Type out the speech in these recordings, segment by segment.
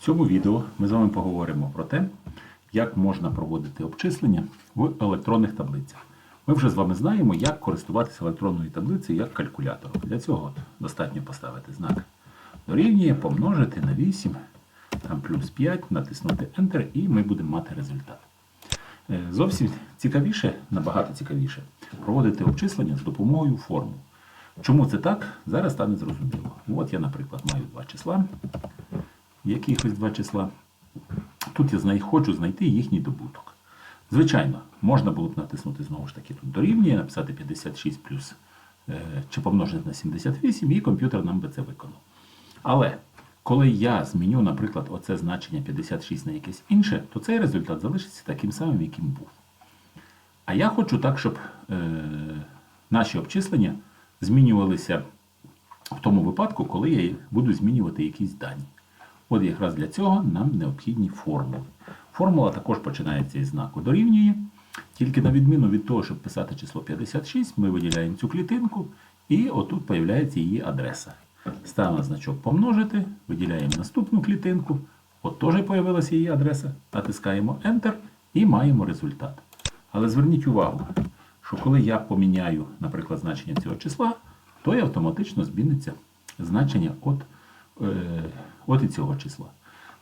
В цьому відео ми з вами поговоримо про те, як можна проводити обчислення в електронних таблицях. Ми вже з вами знаємо, як користуватися електронною таблицею як калькулятором. Для цього достатньо поставити знак дорівнює, помножити на 8, там плюс 5, натиснути Enter, і ми будемо мати результат. Е, Зовсім цікавіше, набагато цікавіше, проводити обчислення з допомогою формул. Чому це так? Зараз стане зрозуміло. От я, наприклад, маю два числа, якихось два числа. Тут я хочу знайти їхній добуток. Звичайно, можна було б натиснути знову ж таки тут дорівнює, написати 56 плюс е, чи помножити на 78, і комп'ютер нам би це виконав. Але коли я зміню, наприклад, оце значення 56 на якесь інше, то цей результат залишиться таким самим, яким був. А я хочу так, щоб е, наші обчислення змінювалися в тому випадку, коли я буду змінювати якісь дані. От якраз для цього нам необхідні формули. Формула також починається із знаку дорівнює. Тільки на відміну від того, щоб писати число 56, ми виділяємо цю клітинку, і отут з'являється її адреса. Ставимо значок помножити, виділяємо наступну клітинку. От теж з'явилася її адреса. Натискаємо Enter і маємо результат. Але зверніть увагу, що коли я поміняю, наприклад, значення цього числа, то і автоматично зміниться значення от, от і цього числа.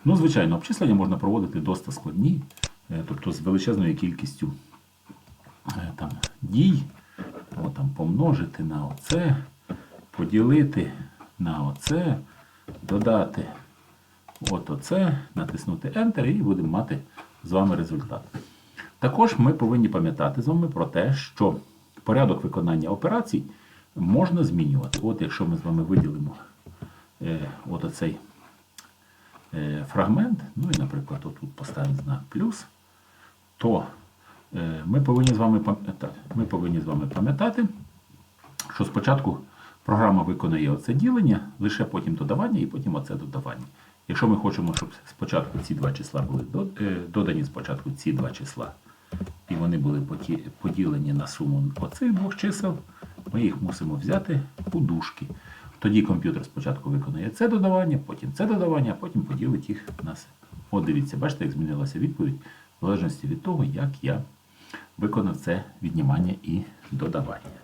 Ну, звичайно, обчислення можна проводити досить складні, е, тобто з величезною кількістю е, там, дій, О, там, помножити на оце, поділити на оце, додати от оце, натиснути Enter і будемо мати з вами результат. Також ми повинні пам'ятати з вами про те, що порядок виконання операцій можна змінювати. От якщо ми з вами виділимо е, от оцей е, фрагмент, ну і, наприклад, отут поставимо знак плюс, то е, ми повинні з вами пам'ятати, ми повинні з вами пам'ятати, що спочатку програма виконує оце ділення, лише потім додавання і потім оце додавання. Якщо ми хочемо, щоб спочатку ці два числа були е, додані спочатку ці два числа, і вони були поділені на суму оцих двох чисел, ми їх мусимо взяти у дужки. Тоді комп'ютер спочатку виконує це додавання, потім це додавання, а потім поділить їх на себе. От дивіться, бачите, як змінилася відповідь в залежності від того, як я виконав це віднімання і додавання.